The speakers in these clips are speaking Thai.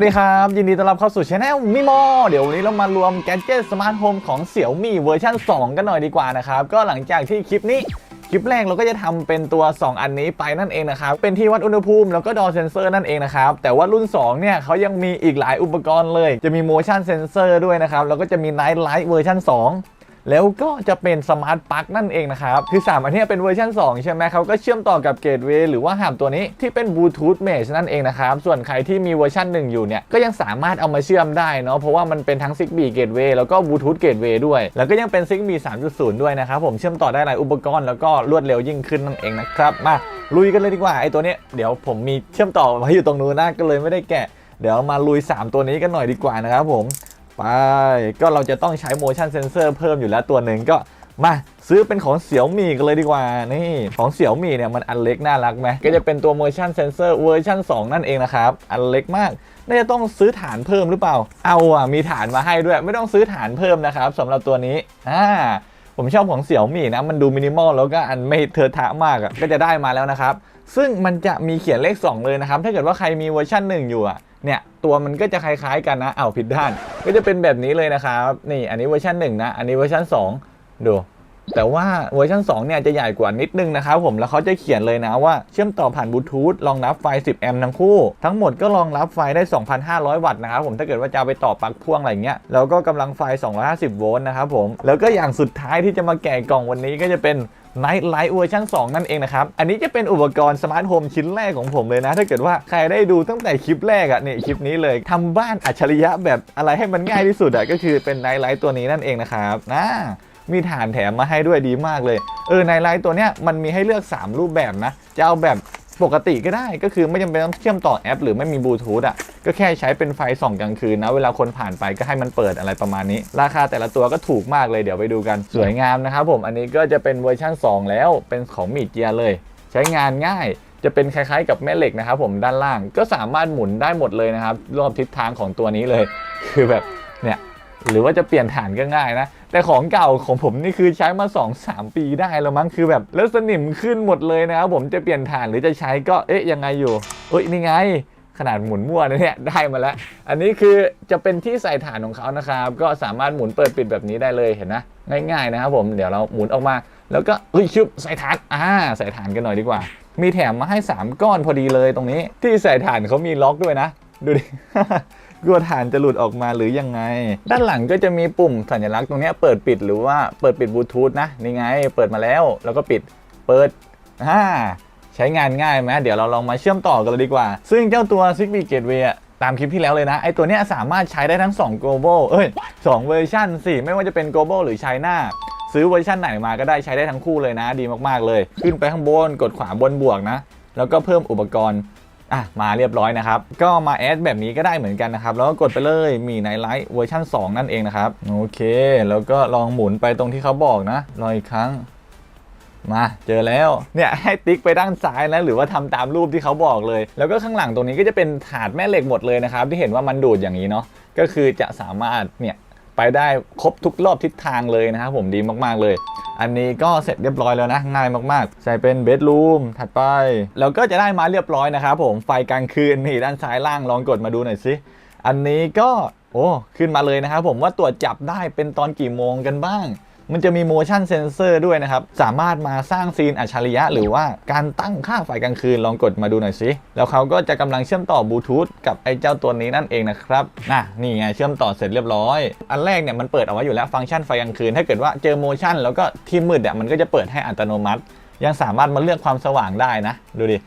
สวัสดีครับ ยินดีต้อนรับเข้าสู่ช anel มิโมเดี๋ยววันนี้เรามารวมแกดเจตสมาร์ทโฮมของเสี่ยวมี่เวอร์ชัน2 กันหน่อยดีกว่านะครับ ก็หลังจากที่คลิปนี้ คลิปแรกเราก็จะทำเป็นตัว 2 อันนี้ไปนั่นเองนะครับ เป็นที่วัดอุณหภูมิแล้วก็ดอเซนเซอร์นั่นเองนะครับ แต่ว่ารุ่น 2 เนี่ยเขายังมีอีกหลายอุปกรณ์เลย จะมี motion sensor ด้วยนะครับ แล้วก็จะมี night light เวอร์ชัน2 แล้วก็จะเป็นสมาร์ทปลั๊กนั่นเองนะครับ คือ 3 อันนี้เป็นเวอร์ชัน2 ใช่ไหมเขาก็เชื่อมต่อกับเกตเวย์หรือว่าหามตัวนี้ที่เป็นบลูทูธเมชนั่นเองนะครับ ส่วนใครที่มีเวอร์ชัน1 อยู่เนี่ย ก็ยังสามารถเอามาเชื่อมได้เนาะเพราะว่ามันเป็นทั้ง Zigbee Gateway แล้วก็บลูทูธเกตเวย์ด้วย แล้วก็ยังเป็น Zigbee 3.0 ด้วยนะครับผมเชื่อมต่อได้หลายอุปกรณ์แล้วก็รวดเร็วยิ่งขึ้นนั่นเองนะครับมาลุยกันเลยดีกว่าไอ้ตัวเนี้ยเดี๋ยวผมมีเชื่อมต่อไว้อยู่ตรงนู้นนะก็เลยไม่ได้แกะ เดี๋ยวมาลุย 3 ตัวนี้กันหน่อยดีกว่านะครับผม ไป ก็เราจะต้องใช้ motion sensor เพิ่มอยู่แล้วตัวหนึ่งก็มาซื้อเป็นของเสี่ยวมี่กันเลยดีกว่านี่ของเสี่ยวมี่เนี่ยมันอันเล็กน่ารักไหมก็จะเป็นตัว motion sensor เวอร์ชัน2 นั่นเองนะครับ อันเล็กมากน่าจะต้องซื้อฐานเพิ่มหรือเปล่า เอาอะมีฐานมาให้ด้วย ไม่ต้องซื้อฐานเพิ่มนะครับสำหรับตัวนี้อ่า ผมชอบของเสี่ยวมี่นะ มันดูมินิมอลแล้วก็อันไม่เทอะทะมากก็จะได้มาแล้วนะครับ ซึ่งมันจะมีเขียนเลข 2 เลยนะครับ ถ้าเกิดว่าใครมีเวอร์ชัน1 อยู่อะเนี่ยตัวมันก็จะคล้ายๆกันนะเอาผิดด้าน ก็จะเป็นแบบนี้เลยนะครับ นี่อันนี้เวอร์ชัน1นะ อันนี้เวอร์ชัน2 ดู แต่ว่าเวอร์ชัน2เนี่ยจะใหญ่กว่านิดนึงนะครับผมแล้วเขาจะเขียนเลยนะว่าเชื่อมต่อผ่านบลูทูธรองรับไฟ 10 แอมป์ทั้งคู่ ทั้งหมดก็รองรับไฟได้ 2,500 วัตต์นะครับผมถ้าเกิดว่าจะเอาไปต่อปลั๊กพ่วงอะไรเงี้ยแล้วก็กำลังไฟ 250 โวลต์นะครับผมแล้วก็อย่างสุดท้ายที่จะมาแกะกล่องวันนี้ก็จะเป็น Night Light เวอร์ชัน2นั่นเองนะครับ อันนี้จะเป็นอุปกรณ์สมาร์ทโฮมชิ้นแรกของผมเลยนะ ถ้าเกิดว่าใครได้ดูตั้งแต่คลิปแรกอะเนี่ยคลิปนี้เลยทำบ้านอัจฉริยะแบบอะไรให้มันง่ายที่สุดอะก็คือเป็น Night Light ตัวนี้นั่นเองนะครับนะ มีฐานแถมมาให้ด้วยดีมากเลย เออ Night Light ตัวเนี้ยมันมีให้เลือก 3 รูปแบบนะ จะเอาแบบปกติก็ได้ก็คือไม่จำเป็นต้องเชื่อมต่อแอป หรือไม่มีบลูทูธอะก็แค่ใช้เป็นไฟส่องกลางคืนนะ เวลาคนผ่านไปก็ให้มันเปิดอะไรประมาณนี้ ราคาแต่ละตัวก็ถูกมากเลยเดี๋ยวไปดูกันสวยงามนะครับผมอันนี้ก็จะเป็นเวอร์ชั่น 2 แล้วเป็นของมีเจียเลย ใช้งานง่ายจะเป็นคล้ายๆกับแม่เหล็กนะครับผมด้านล่างก็สามารถหมุนได้หมดเลยนะครับรอบทิศทางของตัวนี้เลย คือแบบเนี่ย หรือว่าจะเปลี่ยนฐานก็ง่ายนะ แต่ของเก่าของผมนี่คือใช้มา 2-3 ปีได้แล้วมั้งคือแบบแล้วสนิมขึ้นหมดเลยนะครับผมจะเปลี่ยนฐานหรือจะใช้ก็เอ๊ะยังไงอยู่เอ้ยนี่ไงขนาดหมุนมั่วนะเนี่ยได้มาแล้ว อันนี้คือจะเป็นที่ใส่ฐานของเขานะครับ ก็สามารถหมุนเปิดปิดแบบนี้ได้เลยเห็นนะง่ายๆนะครับผมเดี๋ยวเราหมุนออกมา แล้วก็เฮ้ยชุบใส่ฐานอ่าใส่ฐานกันหน่อยดีกว่า มีแถมมาให้ 3 ก้อนพอดีเลยตรงนี้ ที่ใส่ฐานเขามีล็อกด้วยนะ ดูดิ กลัวฐานจะหลุดออกมาหรือยังไง ด้านหลังก็จะมีปุ่มสัญลักษณ์ตรงนี้เปิดปิดหรือว่าเปิดปิดบลูทูธนะนี่ไง เปิดมาแล้วแล้วก็ปิดเปิดอ่าใช้งานง่ายไหมเดี๋ยวเราลองมาเชื่อมต่อกันเลยดีกว่า ซึ่งเจ้าตัว Zigbee Gateway ตามคลิปที่แล้วเลยนะ ไอตัวนี้สามารถใช้ได้ทั้ง 2 global เอ้ย2เวอร์ชันสิไม่ว่าจะเป็น global หรือ China ซื้อเวอร์ชันไหนมาก็ได้ใช้ได้ทั้งคู่เลยนะ ดีมากๆเลย ขึ้นไปข้างบนกดขวาบนบวกนะ แล้วก็เพิ่มอุปกรณ์ อะมาเรียบร้อยนะครับ ก็มาแอดแบบนี้ก็ได้เหมือนกันนะครับ แล้วก็กดไปเลยมีในไลท์เวอร์ชัน2 นั่นเองนะครับ โอเค แล้วก็ลองหมุนไปตรงที่เขาบอกนะรออีกครั้งมาเจอแล้วเนี่ยให้ติ๊กไปด้านซ้ายนะหรือว่าทำตามรูปที่เขาบอกเลย แล้วก็ข้างหลังตรงนี้ก็จะเป็นถาดแม่เหล็กหมดเลยนะครับ ที่เห็นว่ามันดูดอย่างนี้เนาะก็คือจะสามารถเนี่ยไปได้ครบทุกรอบทิศทางเลยนะครับผมดีมากๆเลย อันนี้ก็เสร็จเรียบร้อยแล้วนะ ง่ายมากๆ ใส่เป็นเบดรูมถัดไปแล้วก็จะได้มาเรียบร้อยนะครับผมไฟกลางคืนนี่ด้านซ้ายล่างลองกดมาดูหน่อยสิอันนี้ก็โอ้ขึ้นมาเลยนะครับผมว่าตรวจจับได้เป็นตอนกี่โมงกันบ้าง มันจะมี motion sensor ด้วยนะครับ สามารถมาสร้างซีนอัจฉริยะ หรือว่าการตั้งค่าไฟกลางคืนลองกดมาดูหน่อยสิ แล้วเขาก็จะกำลังเชื่อมต่อบลูทูธกับไอ้เจ้าตัวนี้นั่นเองนะครับน่ะนี่ไงเชื่อมต่อเสร็จเรียบร้อย อันแรกเนี่ยมันเปิดเอาไว้อยู่แล้วฟังก์ชันไฟกลางคืน ถ้าเกิดว่าเจอ motion แล้วก็ที่มืดอะมันก็จะเปิดให้อัตโนมัติ ยังสามารถมาเลือกความสว่างได้นะ ดูดิ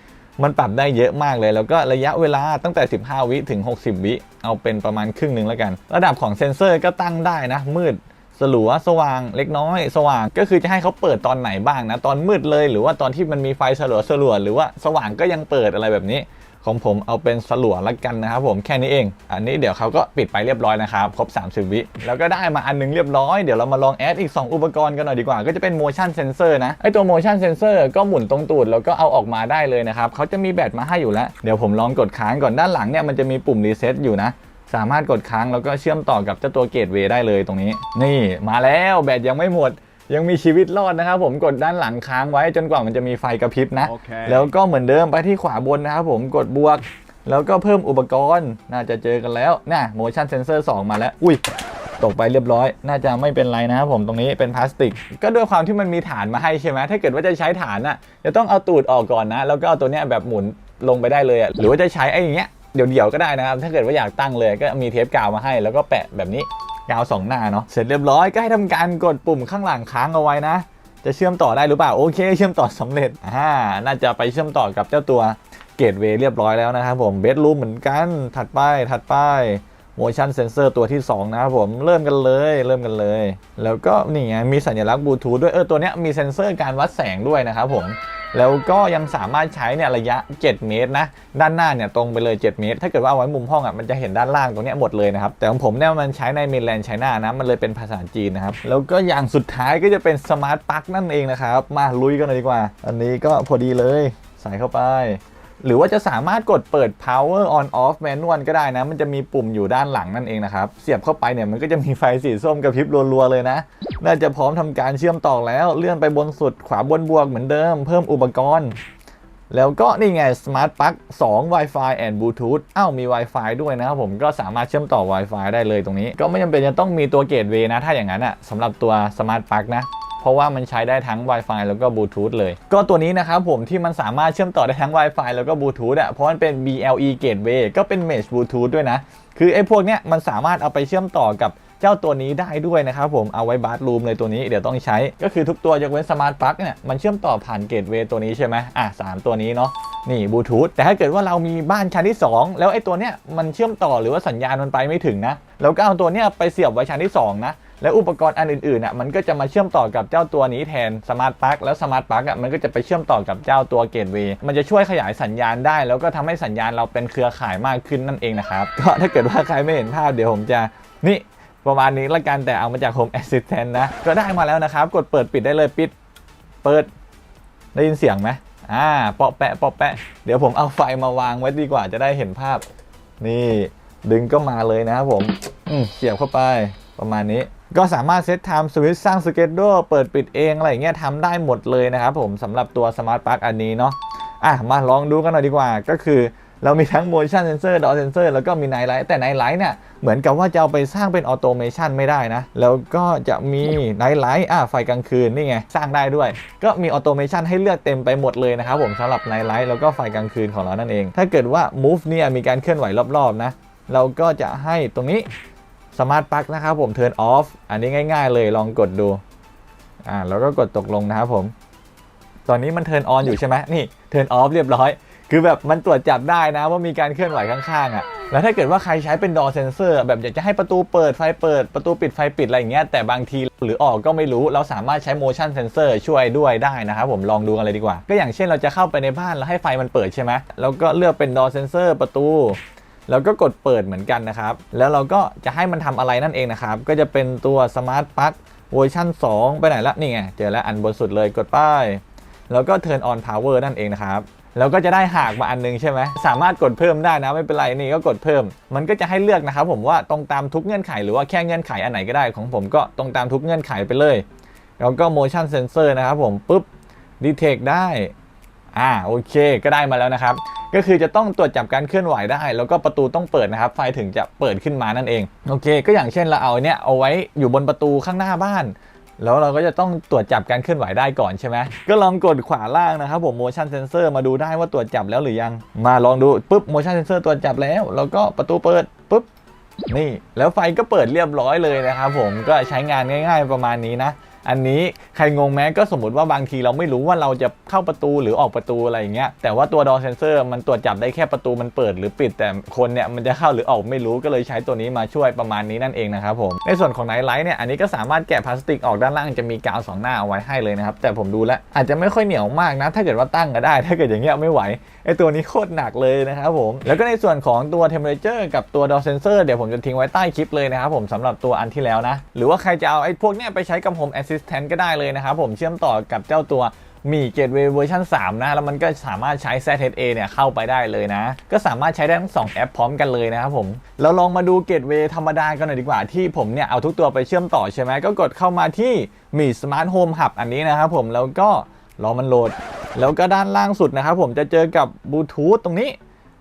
มันปรับได้เยอะมากเลย แล้วก็ระยะเวลาตั้งแต่ 15 วิถึง 60 วิ เอาเป็นประมาณครึ่งหนึ่งแล้วกัน ระดับของเซนเซอร์ก็ตั้งได้นะ มืด สลัวสว่างเล็กน้อย สว่างก็คือจะให้เขาเปิดตอนไหนบ้างนะ ตอนมืดเลยหรือว่าตอนที่มันมีไฟสลัวสลัวหรือว่าสว่างก็ยังเปิดอะไรแบบนี้ ของผมเอาเป็นสลัวละกันนะครับผมแค่นี้เอง อันนี้เดี๋ยวเขาก็ปิดไปเรียบร้อยนะครับ ครบ 30 วิ แล้วก็ได้มาอันหนึงเรียบร้อย เดี๋ยวเรามาลองแอดอีก 2 อุปกรณ์กันหน่อยดีกว่า ก็จะเป็น motion sensor นะไอตัว motion sensor ก็หมุนตรงตูดแล้วก็เอาออกมาได้เลยนะครับเขาจะมีแบตมาให้อยู่แล้ว เดี๋ยวผมลองกดค้างก่อนด้านหลังเนี่ยมันจะมีปุ่ม reset อยู่นะ สามารถกดค้างแล้วก็เชื่อมต่อกับเจ้าตัวเกตเวย์ได้เลยตรงนี้ นี่มาแล้วแบตยังไม่หมด ยังมีชีวิตรอดนะครับผมกดด้านหลังค้างไว้จนกว่ามันจะมีไฟกระพริบนะโอเคแล้วก็เหมือนเดิมไปที่ขวาบนนะครับผมกดบวก แล้วก็เพิ่มอุปกรณ์ น่าจะเจอกันแล้วน่ะ motion sensor 2 มาแล้ว อุ้ยตกไปเรียบร้อย น่าจะไม่เป็นไรนะครับผมตรงนี้เป็นพลาสติก ก็ด้วยความที่มันมีฐานมาให้ใช่ไหมถ้าเกิดว่าจะใช้ฐานน่ะจะต้องเอาตูดออกก่อนนะ แล้วก็เอาตัวเนี้ยแบบหมุนลงไปได้เลยอะหรือว่าจะใช้ไอ้อย่างเงี้ย เดี๋ยวๆก็ได้นะครับ ถ้าเกิดว่าอยากตั้งเลยก็มีเทปกาวมาให้ แล้วก็แปะแบบนี้กาวสองหน้าเนาะเสร็จเรียบร้อยก็ให้ทำการกดปุ่มข้างหลังค้างเอาไว้นะ จะเชื่อมต่อได้หรือเปล่าโอเค เชื่อมต่อสำเร็จอ่าน่าจะไปเชื่อมต่อกับเจ้าตัวเกตเวย์เรียบร้อยแล้วนะครับผมเบดรูมเหมือนกันถัดไปถัดไป motion sensor ตัวที่ 2 นะครับผมเริ่มกันเลยเริ่มกันเลย แล้วก็นี่ไงมีสัญลักษณ์บลูทูธด้วยเออตัวเนี้ยมีเซ็นเซอร์การวัดแสงด้วยนะครับผม แล้วก็ยังสามารถใช้เนี่ยระยะ 7 เมตรนะ ด้านหน้าเนี่ยตรงไปเลย 7 เมตร ถ้าเกิดว่าเอาไว้มุมห้องอะมันจะเห็นด้านล่างตรงนี้หมดเลยนะครับ แต่ของผมเนี่ยมันใช้ในเมลแลนด์ไชน่านะ มันเลยเป็นภาษาจีนนะครับ แล้วก็อย่างสุดท้ายก็จะเป็นสมาร์ทปลั๊กนั่นเองนะครับ มาลุยกันเลยดีกว่า อันนี้ก็พอดีเลย ใส่เข้าไป หรือว่าจะสามารถกดเปิด power on off manual ก็ได้นะ มันจะมีปุ่มอยู่ด้านหลังนั่นเองนะครับ เสียบเข้าไปเนี่ยมันก็จะมีไฟสีส้มกระพริบรัวๆเลยนะ น่าจะพร้อมทำการเชื่อมต่อแล้ว เลื่อนไปบนสุดขวาบนบวกเหมือนเดิม เพิ่มอุปกรณ์ แล้วก็นี่ไง Smart Plug 2 Wi-Fi and Bluetooth อ้าวมี Wi-Fi ด้วยนะครับผมก็สามารถเชื่อมต่อ Wi-Fi ได้เลยตรงนี้ ก็ไม่จำเป็นจะต้องมีตัวเกตเวนะ ถ้าอย่างนั้นอะสำหรับตัว Smart Plug นะ เพราะว่ามันใช้ได้ทั้ง Wi-Fi แล้วก็ Bluetooth เลย ก็ตัวนี้นะครับผมที่มันสามารถเชื่อมต่อได้ทั้ง Wi-Fi แล้วก็ Bluetooth อะเพราะมันเป็น BLE Gateway ก็เป็น Mesh Bluetooth ด้วยนะ คือไอ้พวกเนี้ยมันสามารถเอาไปเชื่อมต่อกับเจ้าตัวนี้ได้ด้วยนะครับผมเอาไว้บาร์รูมเลยตัวนี้เดี๋ยวต้องใช้ ก็คือทุกตัวยกเว้นสมาร์ทปลั๊กเนี่ยมันเชื่อมต่อผ่านเกตเวย์ตัวนี้ใช่ไหมอะสามตัวนี้เนาะนี่บลูทูธแต่ถ้าเกิดว่าเรามีบ้านชั้นที่ 2 แล้วไอ้ตัวเนี้ยมันเชื่อมต่อหรือว่าสัญญาณมันไปไม่ถึงนะเราก็เอาตัวเนี้ยไปเสียบไว้ชั้นที่ 2 นะแล้วอุปกรณ์อันอื่นๆอะมันก็จะมาเชื่อมต่อกับเจ้าตัวนี้แทนสมาร์ทปลั๊กแล้วสมาร์ทปลั๊กอะมันก็จะไปเชื่อมต่อกับเจ้าตัวเกตเวย์มันจะช่วยขยายสัญญาณได้ แล้วก็ทำให้สัญญาณเราเป็นเครือข่ายมากขึ้นนั่นเองนะครับก็ถ้าเกิดว่าใครไม่เห็นภาพเดี๋ยวผมจะนี่ประมาณนี้ละกันแต่เอามาจาก Home Assistant นะ ก็ได้มาแล้วนะครับ กดเปิดปิดได้เลยปิด เปิดได้ยินเสียงไหมอ่าเปาะแปะเปาะแปะ เดี๋ยวผมเอาไฟมาวางไว้ดีกว่าจะได้เห็นภาพ นี่ดึงก็มาเลยนะครับผมเสียบเข้าไปประมาณนี้ ก็สามารถเซตไทม์สวิตช์สร้างสเกจโดเปิดปิดเองอะไรเงี้ยทำได้หมดเลยนะครับผมสำหรับตัวสมาร์ทปลั๊กอันนี้เนาะอะมาลองดูกันหน่อยดีกว่าก็คือเรามีทั้ง motion sensor dot sensor แล้วก็มี night light แต่ night light เนี่ยเหมือนกับว่าจะเอาไปสร้างเป็น automation ไม่ได้นะ แล้วก็จะมี night light อะไฟกลางคืนนี่ไง สร้างได้ด้วย ก็มี automation ให้เลือกเต็มไปหมดเลยนะครับผมสำหรับ night light แล้วก็ไฟกลางคืนของเรานั่นเอง ถ้าเกิดว่า move เนี่ยมีการเคลื่อนไหวรอบๆนะ เราก็จะให้ตรงนี้ สมาร์ทปลั๊กนะครับผม turn off อันนี้ง่าย ๆ เลยลองกดดูอ่าแล้วก็กดตกลงนะครับผม ตอนนี้มัน turn on อยู่ใช่ไหมนี่ turn off เรียบร้อย คือแบบมันตรวจจับได้นะว่ามีการเคลื่อนไหวข้างๆอะแล้วถ้าเกิดว่าใครใช้เป็น door sensor แบบอยากจะให้ประตูเปิดไฟเปิดประตูปิดไฟปิดอะไรอย่างเงี้ยแต่บางทีหรือออกก็ไม่รู้เราสามารถใช้ motion sensor ช่วยด้วยได้นะครับผมลองดูกันเลยดีกว่า ก็อย่างเช่นเราจะเข้าไปในบ้านแล้วให้ไฟมันเปิดใช่ไหมแล้วก็เลือกเป็น door sensor ประตู แล้วก็กดเปิดเหมือนกันนะครับ แล้วเราก็จะให้มันทำอะไรนั่นเองนะครับ ก็จะเป็นตัว Smart Plug เวอร์ชัน2 ไปไหนละนี่ไง เจอแล้วอันบนสุดเลยกดป้ายแล้วก็ Turn on Power นั่นเองนะครับ แล้วก็จะได้หากมาอันนึงใช่ไหม สามารถกดเพิ่มได้นะไม่เป็นไรนี่ก็กดเพิ่ม มันก็จะให้เลือกนะครับผมว่าตรงตามทุกเงื่อนไขหรือว่าแค่เงื่อนไขอันไหนก็ได้ของผมก็ตรงตามทุกเงื่อนไขไปเลย แล้วก็ motion sensor นะครับผมปุ๊บ detect ได้ อ่าโอเค ก็ได้มาแล้วนะครับ ก็คือจะต้องตรวจจับการเคลื่อนไหวได้ แล้วก็ประตูต้องเปิดนะครับ ไฟถึงจะเปิดขึ้นมานั่นเอง โอเค ก็อย่างเช่นเราเอาเนี่ยเอาไว้อยู่บนประตูข้างหน้าบ้าน แล้วเราก็จะต้องตรวจจับการเคลื่อนไหวได้ก่อนใช่ไหมก็ลองกดขวาล่างนะครับผม motion sensor มาดูได้ว่าตรวจจับแล้วหรือยัง มาลองดูปุ๊บ motion sensor ตรวจจับแล้ว แล้วก็ประตูเปิดปุ๊บนี่ แล้วไฟก็เปิดเรียบร้อยเลยนะครับผมก็ใช้งานง่าย ๆประมาณนี้นะ อันนี้ใครงงแม้ก็สมมติว่าบางทีเราไม่รู้ว่าเราจะเข้าประตูหรือออกประตูอะไรอย่างเงี้ยแต่ว่าตัว door sensor มันตรวจจับได้แค่ประตูมันเปิดหรือปิด แต่คนเนี่ยมันจะเข้าหรือออกไม่รู้ก็เลยใช้ตัวนี้มาช่วยประมาณนี้นั่นเองนะครับผมในส่วนของไนท์ไลท์เนี่ยอันนี้ก็สามารถแกะพลาสติกออกด้านล่างจะมีกาวสองหน้าเอาไว้ให้เลยนะครับแต่ผมดูแล้วอาจจะไม่ค่อยเหนียวมากนะ ถ้าเกิดว่าตั้งก็ได้ ถ้าเกิดอย่างเงี้ยไม่ไหวไอตัวนี้โคตรหนักเลยนะครับผมแล้วก็ในส่วนของตัว temperature กับตัว door sensor เดี๋ยวผมจะทิ้งไว้ใต้คลิปเลยนะครับผมสำหรับตัวอันที่แล้วนะหรือว่าใครจะเอาไอพวกเนี้ยไปใช้กับ Home Assistant ก็ได้เลยนะครับผมเชื่อมต่อกับเจ้าตัวมี Gateway เวอร์ชัน3นะ แล้วมันก็สามารถใช้ ZHA เนี่ยเข้าไปได้เลยนะ ก็สามารถใช้ได้ทั้ง 2 แอปพร้อมกันเลยนะครับผมเราลองมาดู Gateway ธรรมดากันหน่อยดีกว่าที่ผมเนี่ย เอาทุกตัวไปเชื่อมต่อใช่ไหมก็กดเข้ามาที่มี Smart Home Hub อันนี้นะครับผมแล้วก็รอมันโหลด แล้วก็ด้านล่างสุดนะครับผมจะเจอกับบลูทูธตรงนี้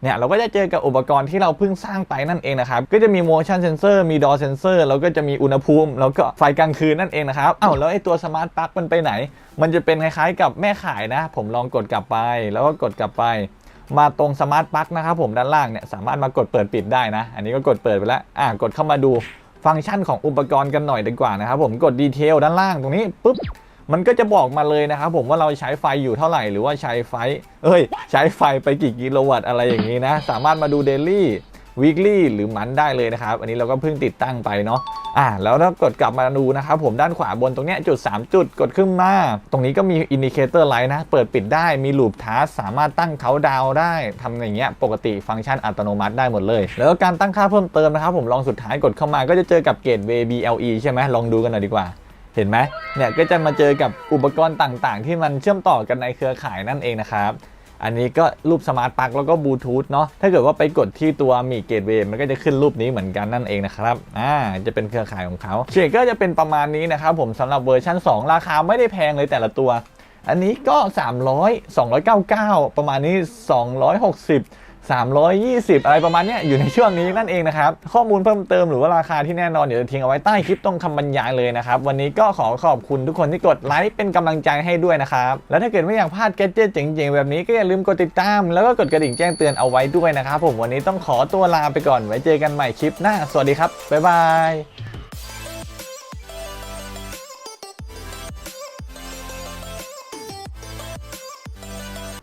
เนี่ยเราก็จะเจอกับอุปกรณ์ที่เราเพิ่งสร้างไปนั่นเองนะครับ ก็จะมี motion sensor มี door sensor แล้วก็จะมีอุณหภูมิ แล้วก็ไฟกลางคืนนั่นเองนะครับอ้าวแล้วไอ้ตัวสมาร์ทปลั๊กมันไปไหน มันจะเป็นคล้ายๆกับแม่ขายนะ ผมลองกดกลับไป แล้วก็กดกลับไป มาตรงสมาร์ทปลั๊กนะครับผมด้านล่างเนี่ยสามารถมากดเปิดปิดได้นะ อันนี้ก็กดเปิดไปแล้วอ่ากดเข้ามาดูฟังก์ชันของอุปกรณ์กันหน่อยดีกว่านะครับผมกดดีเทลด้านล่างตรงนี้ปุ๊บ มันก็จะบอกมาเลยนะครับผมว่าเราใช้ไฟอยู่เท่าไหร่หรือว่าใช้ไฟ เอ้ย ใช้ไฟไปกี่กิโลวัตต์อะไรอย่างนี้นะ สามารถมาดูเดลี่วีคลี่หรือมันได้เลยนะครับ อันนี้เราก็เพิ่งติดตั้งไปเนาะอ่าแล้วถ้ากดกลับมาดูนะครับผมด้านขวาบนตรงเนี้ยจุด 3 จุดกดขึ้นมา ตรงนี้ก็มีอินดิเคเตอร์ไลท์นะ เปิดปิดได้มีลูปทัสสามารถตั้งเขาดาวได้ทำอย่างเงี้ยปกติฟังก์ชันอัตโนมัติได้หมดเลย แล้วก็การตั้งค่าเพิ่มเติมนะครับผมลองสุดท้ายกดเข้ามาก็จะเจอกับเกตเว BLE ใช่ไหมลองดูกันหน่อยดีกว่า เห็นไหมเนี่ยก็จะมาเจอกับอุปกรณ์ต่างๆ ที่มันเชื่อมต่อกันในเครือข่ายนั่นเองนะครับอันนี้ก็รูปสมาร์ทปลั๊กแล้วก็บลูทูธเนาะถ้าเกิดว่าไปกดที่ตัวมีเกตเวย์มันก็จะขึ้นรูปนี้เหมือนกันนั่นเองนะครับอ่าจะเป็นเครือข่ายของเขาเชก็จะเป็นประมาณนี้นะครับผมสำหรับเวอร์ชัน2 ราคาไม่ได้แพงเลยแต่ละตัว อันนี้ก็ 300 299 ประมาณนี้ 260 320 อะไรประมาณนี้อยู่ในช่วงนี้นั่นเองนะครับ ข้อมูลเพิ่มเติมหรือว่าราคาที่แน่นอนเดี๋ยวจะทิ้งเอาไว้ใต้คลิปตรงคำบรรยายเลยนะครับ วันนี้ก็ขอขอบคุณทุกคนที่กดไลค์เป็นกำลังใจให้ด้วยนะครับ แล้วถ้าเกิดไม่อยากพลาดแกเจิตเจ๋งๆ แบบนี้ก็อย่าลืมกดติดตาม แล้วก็กดกระดิ่งแจ้งเตือนเอาไว้ด้วยนะครับผมวันนี้ต้องขอตัวลาไปก่อนไว้เจอกันใหม่คลิปหน้า สวัสดีครับบ๊ายบาย